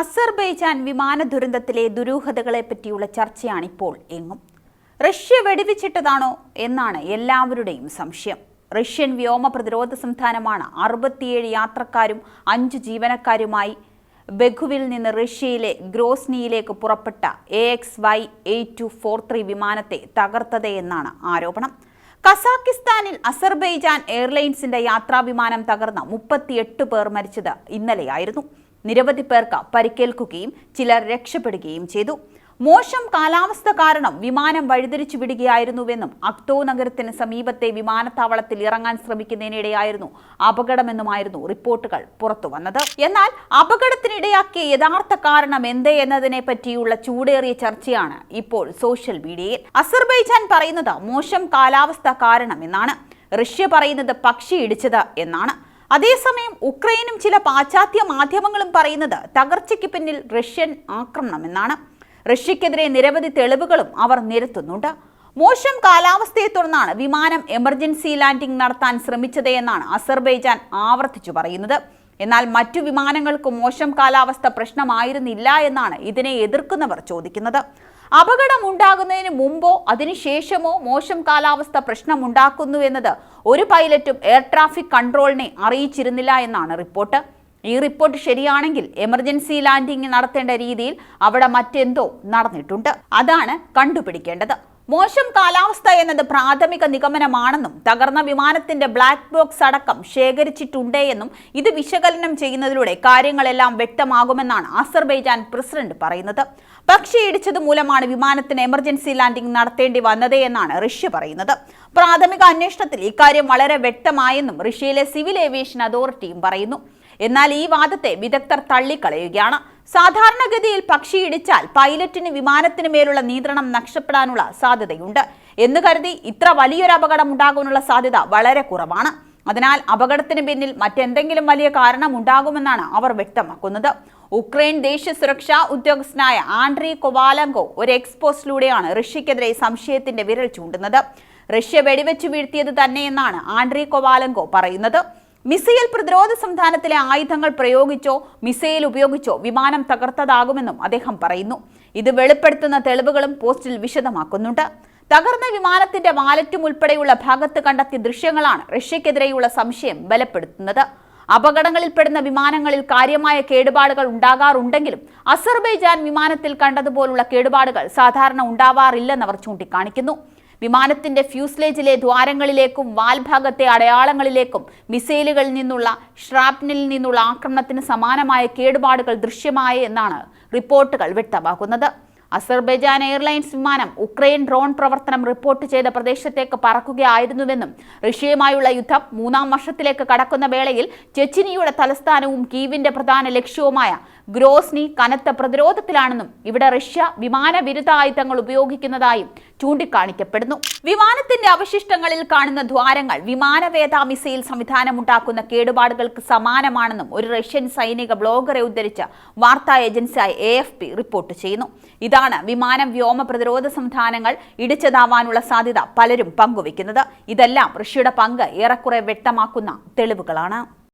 Azerbaijan വിമാന ദുരന്തത്തിലെ ദുരൂഹതകളെ പറ്റിയുള്ള ചർച്ചയാണിപ്പോൾ എങ്ങും. റഷ്യ വെടിവെച്ചിട്ടതാണോ എന്നാണ് എല്ലാവരുടെയും സംശയം. റഷ്യൻ വ്യോമ പ്രതിരോധ സംസ്ഥാനമാണ് അറുപത്തിയേഴ് യാത്രക്കാരും അഞ്ച് ജീവനക്കാരുമായി ബെഖുവിൽ നിന്ന് റഷ്യയിലെ ഗ്രോസ്നിയിലേക്ക് പുറപ്പെട്ട A X Y eight two four three വിമാനത്തെ തകർത്തതെന്നാണ് ആരോപണം. കസാക്കിസ്ഥാനിൽ അസർബൈജാൻ എയർലൈൻസിന്റെ യാത്രാവിമാനം തകർന്ന മുപ്പത്തിയെട്ട് പേർ മരിച്ചത് ഇന്നലെയായിരുന്നു. നിരവധി പേർക്ക് പരിക്കേൽക്കുകയും ചിലർ രക്ഷപ്പെടുകയും ചെയ്തു. മോശം കാലാവസ്ഥ കാരണം വിമാനം വഴിതിരിച്ചു വിടുകയായിരുന്നുവെന്നും അക്തോ നഗരത്തിന് സമീപത്തെ വിമാനത്താവളത്തിൽ ഇറങ്ങാൻ ശ്രമിക്കുന്നതിനിടെയായിരുന്നു അപകടമെന്നുമായിരുന്നു റിപ്പോർട്ടുകൾ പുറത്തു വന്നത്. എന്നാൽ അപകടത്തിനിടയാക്കിയ യഥാർത്ഥ കാരണം എന്തേ എന്നതിനെ പറ്റിയുള്ള ചൂടേറിയ ചർച്ചയാണ് ഇപ്പോൾ സോഷ്യൽ മീഡിയയിൽ. അസർബൈജാൻ പറയുന്നത് മോശം കാലാവസ്ഥ കാരണം എന്നാണ്. റഷ്യ പറയുന്നത് പക്ഷി ഇടിച്ചത് എന്നാണ്. അതേസമയം ഉക്രൈനും ചില പാശ്ചാത്യ മാധ്യമങ്ങളും പറയുന്നത് തകർച്ചയ്ക്ക് പിന്നിൽ റഷ്യൻ ആക്രമണമെന്നാണ്. റഷ്യക്കെതിരെ നിരവധി തെളിവുകളും അവർ നിരത്തുന്നുണ്ട്. മോശം കാലാവസ്ഥയെ തുടർന്നാണ് വിമാനം എമർജൻസി ലാൻഡിംഗ് നടത്താൻ ശ്രമിച്ചത് എന്നാണ് അസർബൈജാൻ ആവർത്തിച്ചു പറയുന്നത്. എന്നാൽ മറ്റു വിമാനങ്ങൾക്ക് മോശം കാലാവസ്ഥ പ്രശ്നമായിരുന്നില്ല എന്നാണ് ഇതിനെ എതിർക്കുന്നവർ ചോദിക്കുന്നത്. അപകടം ഉണ്ടാകുന്നതിന് മുമ്പോ അതിനുശേഷമോ മോശം കാലാവസ്ഥ പ്രശ്നമുണ്ടാക്കുന്നു എന്നത് ഒരു പൈലറ്റും എയർ ട്രാഫിക് കൺട്രോളിനെ അറിയിച്ചിരുന്നില്ല എന്നാണ് റിപ്പോർട്ട്. ഈ റിപ്പോർട്ട് ശരിയാണെങ്കിൽ എമർജൻസി ലാൻഡിംഗ് നടത്തേണ്ട രീതിയിൽ അവിടെ മറ്റെന്തോ നടന്നിട്ടുണ്ട്. അതാണ് കണ്ടുപിടിക്കേണ്ടത്. മോശം കാലാവസ്ഥ എന്നത് പ്രാഥമിക നിഗമനമാണെന്നും തകർന്ന വിമാനത്തിന്റെ ബ്ലാക്ക് ബോക്സ് അടക്കം ശേഖരിച്ചിട്ടുണ്ട് എന്നും ഇത് വിശകലനം ചെയ്യുന്നതിലൂടെ കാര്യങ്ങളെല്ലാം വ്യക്തമാകുമെന്നാണ് അസർബൈജാൻ പ്രസിഡന്റ് പറയുന്നത്. പക്ഷി ഇടിച്ചത് മൂലമാണ് വിമാനത്തിന് എമർജൻസി ലാൻഡിംഗ് നടത്തേണ്ടി വന്നത് എന്നാണ് റഷ്യ പറയുന്നത്. പ്രാഥമിക അന്വേഷണത്തിൽ ഇക്കാര്യം വളരെ വ്യക്തമായെന്നും റഷ്യയിലെ സിവിൽ ഏവിയേഷൻ അതോറിറ്റിയും പറയുന്നു. എന്നാൽ ഈ വാദത്തെ വിദഗ്ധർ തള്ളിക്കളയുകയാണ്. സാധാരണഗതിയിൽ പക്ഷി ഇടിച്ചാൽ പൈലറ്റിന് വിമാനത്തിന് മേലുള്ള നിയന്ത്രണം നഷ്ടപ്പെടാനുള്ള സാധ്യതയുണ്ട്. എന്ന് കരുതി ഇത്ര വലിയൊരു അപകടം ഉണ്ടാകാനുള്ള സാധ്യത വളരെ കുറവാണ്. അതിനാൽ അപകടത്തിന് പിന്നിൽ മറ്റെന്തെങ്കിലും വലിയ കാരണം ഉണ്ടാകുമെന്നാണ് അവർ വ്യക്തമാക്കുന്നത്. ഉക്രൈൻ ദേശീയ സുരക്ഷാ ഉദ്യോഗസ്ഥനായ ആൻഡ്രി കൊവാലങ്കോ ഒരു എക്സ്പോസ്റ്റിലൂടെയാണ് റഷ്യക്കെതിരെ സംശയത്തിന്റെ വിരൽ ചൂണ്ടുന്നത്. റഷ്യ വെടിവെച്ചു വീഴ്ത്തിയത് തന്നെയെന്നാണ് ആൻഡ്രി കൊവാലങ്കോ പറയുന്നത്. മിസൈൽ പ്രതിരോധ സംവിധാനത്തിലെ ആയുധങ്ങൾ പ്രയോഗിച്ചോ മിസൈൽ ഉപയോഗിച്ചോ വിമാനം തകർത്തതാകുമെന്നും അദ്ദേഹം പറയുന്നു. ഇത് വെളിപ്പെടുത്തുന്ന തെളിവുകളും പോസ്റ്റിൽ വിശദമാക്കുന്നുണ്ട്. തകർന്ന വിമാനത്തിന്റെ വാലറ്റും ഉൾപ്പെടെയുള്ള ഭാഗത്ത് കണ്ടെത്തിയ ദൃശ്യങ്ങളാണ് റഷ്യക്കെതിരെയുള്ള സംശയം ബലപ്പെടുത്തുന്നത്. അപകടങ്ങളിൽപ്പെടുന്ന വിമാനങ്ങളിൽ കാര്യമായ കേടുപാടുകൾ ഉണ്ടാകാറുണ്ടെങ്കിലും അസർബൈജാൻ വിമാനത്തിൽ കണ്ടതുപോലുള്ള കേടുപാടുകൾ സാധാരണ ഉണ്ടാവാറില്ലെന്നവർ ചൂണ്ടിക്കാണിക്കുന്നു. വിമാനത്തിന്റെ ഫ്യൂസ്ലേജിലെ ദ്വാരങ്ങളിലേക്കും വാൽഭാഗത്തെ അടയാളങ്ങളിലേക്കും മിസൈലുകളിൽ നിന്നുള്ള ഷ്രാപ്നിൽ നിന്നുള്ള ആക്രമണത്തിന് സമാനമായ കേടുപാടുകൾ ദൃശ്യമായ എന്നാണ് റിപ്പോർട്ടുകൾ വ്യക്തമാക്കുന്നത്. അസർബൈജാൻ എയർലൈൻസ് വിമാനം ഉക്രൈൻ ഡ്രോൺ പ്രവർത്തനം റിപ്പോർട്ട് ചെയ്ത പ്രദേശത്തേക്ക് പറക്കുകയായിരുന്നുവെന്നും റഷ്യയുമായുള്ള യുദ്ധം മൂന്നാം വർഷത്തിലേക്ക് കടക്കുന്ന വേളയിൽ ചെച്ചിനിയുടെ തലസ്ഥാനവും കീവിന്റെ പ്രധാന ലക്ഷ്യവുമായ ഗ്രോസ്നി കനത്ത പ്രതിരോധത്തിലാണെന്നും ഇവിടെ റഷ്യ വിമാന വിരുദ്ധായുധങ്ങൾ ഉപയോഗിക്കുന്നതായും ചൂണ്ടിക്കാണിക്കപ്പെടുന്നു. വിമാനത്തിന്റെ അവശിഷ്ടങ്ങളിൽ കാണുന്ന ദ്വാരങ്ങൾ വിമാനവേദ മിസൈൽ സംവിധാനമുണ്ടാക്കുന്ന കേടുപാടുകൾക്ക് സമാനമാണെന്നും ഒരു റഷ്യൻ സൈനിക ബ്ലോഗറെ ഉദ്ധരിച്ച വാർത്താ ഏജൻസിയായ എ റിപ്പോർട്ട് ചെയ്യുന്നു. ഇതാണ് വിമാനം വ്യോമ പ്രതിരോധ സംവിധാനങ്ങൾ ഇടിച്ചതാവാനുള്ള സാധ്യത പലരും പങ്കുവെക്കുന്നത് ഇതെല്ലാം റഷ്യയുടെ പങ്ക് ഏറെക്കുറെ വ്യക്തമാക്കുന്ന തെളിവുകളാണ്.